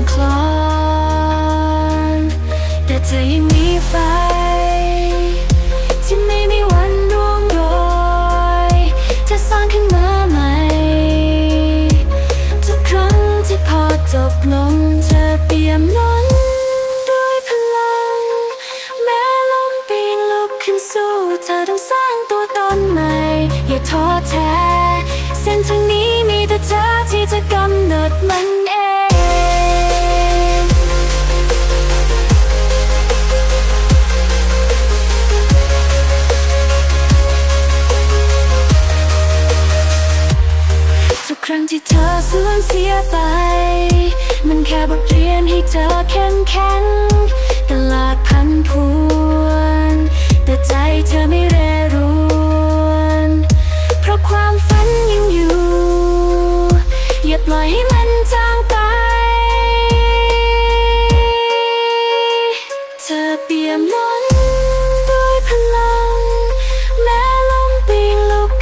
ันคลอนแต่เธอยังมีไฟ ที่ไม่มีวันร่วงโรยจะสร้างขึ้นมาใหม่ทุกครั้งที่พอจบลงเธอเปี่ยมล้นด้วยพลัง แม้ลมปีนลุกขึ้นสู้เธอต้องสร้างตัวตนใหม่ อย่าท้อแท้ เส้นทางนี้มีแต่เธอที่จะกำหนดมัน เสียไป มันแค่บทเรียนให้เธอเข้มแข็งตลาดพันพวน แต่ใจเธอไม่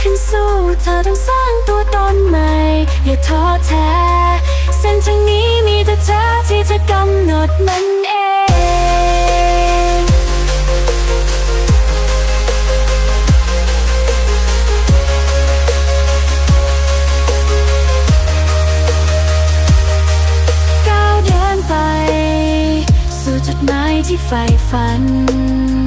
ขึ้นสู้เธอต้องสร้างตัวตนใหม่ อย่าท้อแท้ เส้นทางนี้มีแต่เธอที่จะกำหนดมันเองก้าวเดินไปสู่จุดหมายที่ใฝ่ฝัน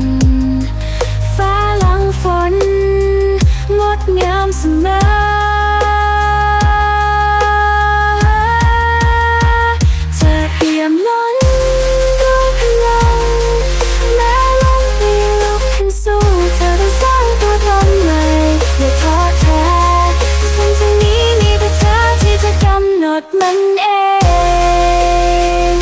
ยมล้นด้วยพลังแม้ลมปีลุกขึ้นสู้เธอต้องสร้างตัวตนใหม่อย่าท้อแท้เส้นทางนี้มีแต่เธอที่จะกำหนดมันเอง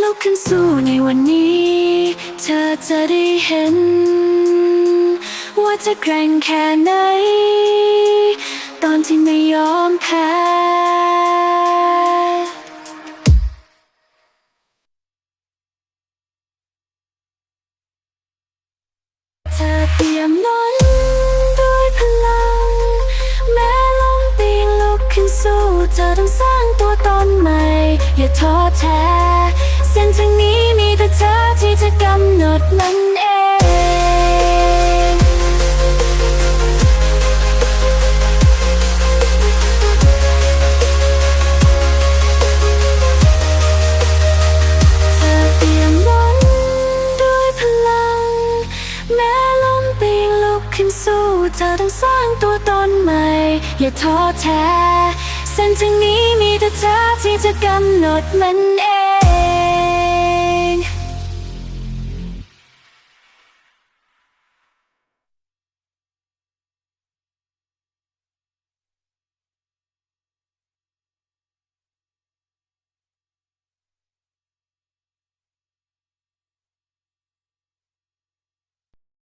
ลุกขึ้นสู้ในวันนี้ ธอจะได้เห็น ว่าจะแกร่งแค่ไหน ตอนที่ไม่ยอมแพ้เธอเปี่ยมล้นด้วยพลัง แม้ลมปีนลุกขึ้นสู้ เธอต้องสร้างตัวตนใหม่ อย่าท้อแท้ ส้นทางนี้มีแต่เธอที่จะกำหนดมันเองเธอเปี่ยมล้นด้วยพลัง แม้ลมปีลุกขึ้นสู้ เธอต้องสร้างตัวตนใหม่ อย่าท้อแท้เส้นทางนี้มีแต่เธอที่จะกำหนดมันเอง